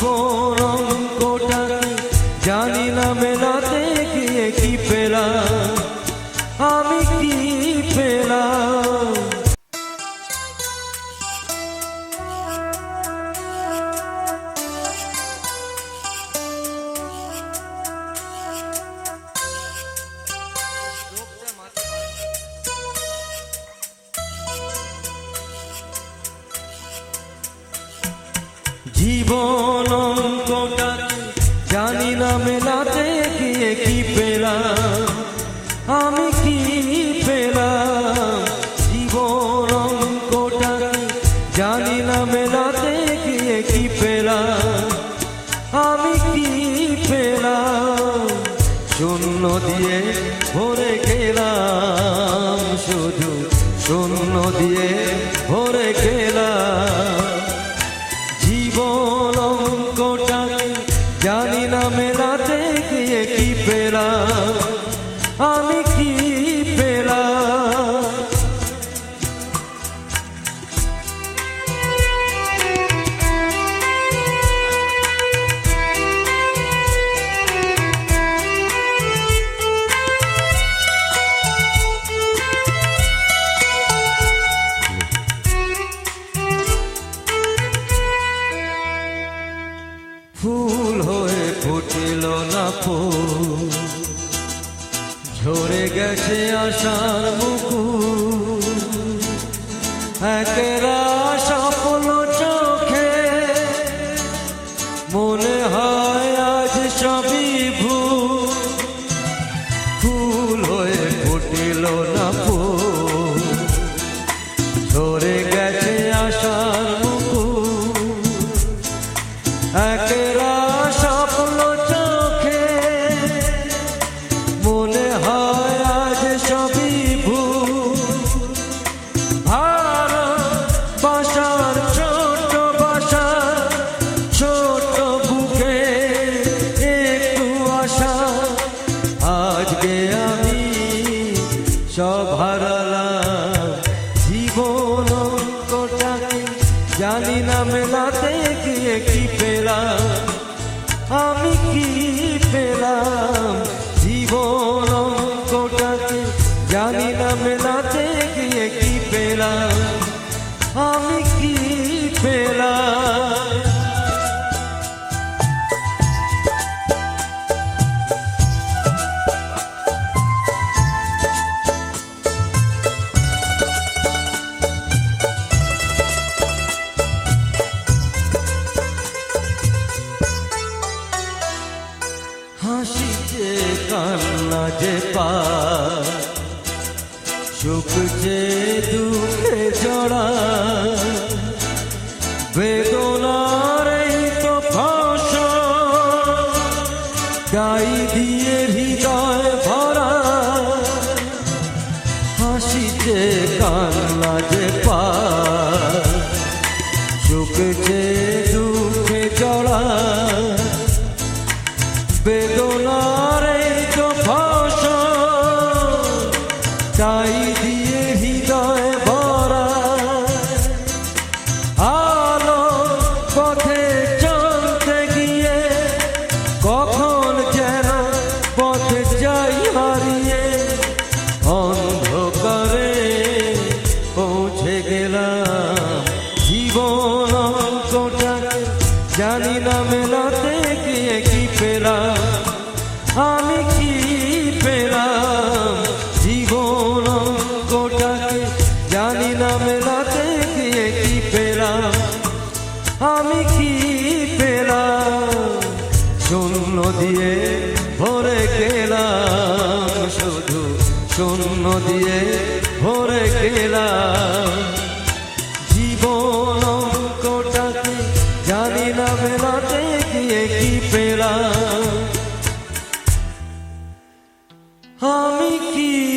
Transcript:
জীবন কোটা জানি জীবন অঙ্কটা জানি না মেলাতে গিয়ে কি পেলাম? আমি কি পেলাম? জীবন অঙ্কটা জানি না মেলাতে গিয়ে কি পেলাম? আমি কি পেলাম? শূন্য দিয়ে ভরে গেলাম শুধু, শূন্য দিয়ে ভরে জানি না মেলাতে গিয়ে কি পেলাম আমি কি পেলাম ফুল হয়ে ফুটিল না ফুল, ঝরে গেছে আশার মুকুল। একেরা স্বপ্ন চোখে, মনে হয় আজ সবই ভুল। ফুল হয়ে ফুটিল না ফুল, ঝরে গেছে সব জীবন কোটাকে জানি না মেলাতে গিয়ে কি পেলাম? আমি কি পেলাম? জীবন কোটাকে জানি না মেলাতে গিয়ে কি পেলাম? আমি সুখ যে দুঃখে জড়া, বেদনার তো গাই দিয়ে হৃদয় ভরা। হাসিতে কান্না যে পা সুখ যে দুঃখে জড়া, বেদনার জানি না মেলাতে গিয়ে কি পেলাম। আমি কি পেলাম? জীবন অঙ্কটাকে জানি না মেলাতে গিয়ে কি পেলাম। আমি কি পেলাম? শূন্য দিয়ে ভরে গেলাম। শুধু শূন্য দিয়ে ভরে গেলাম। আমি কি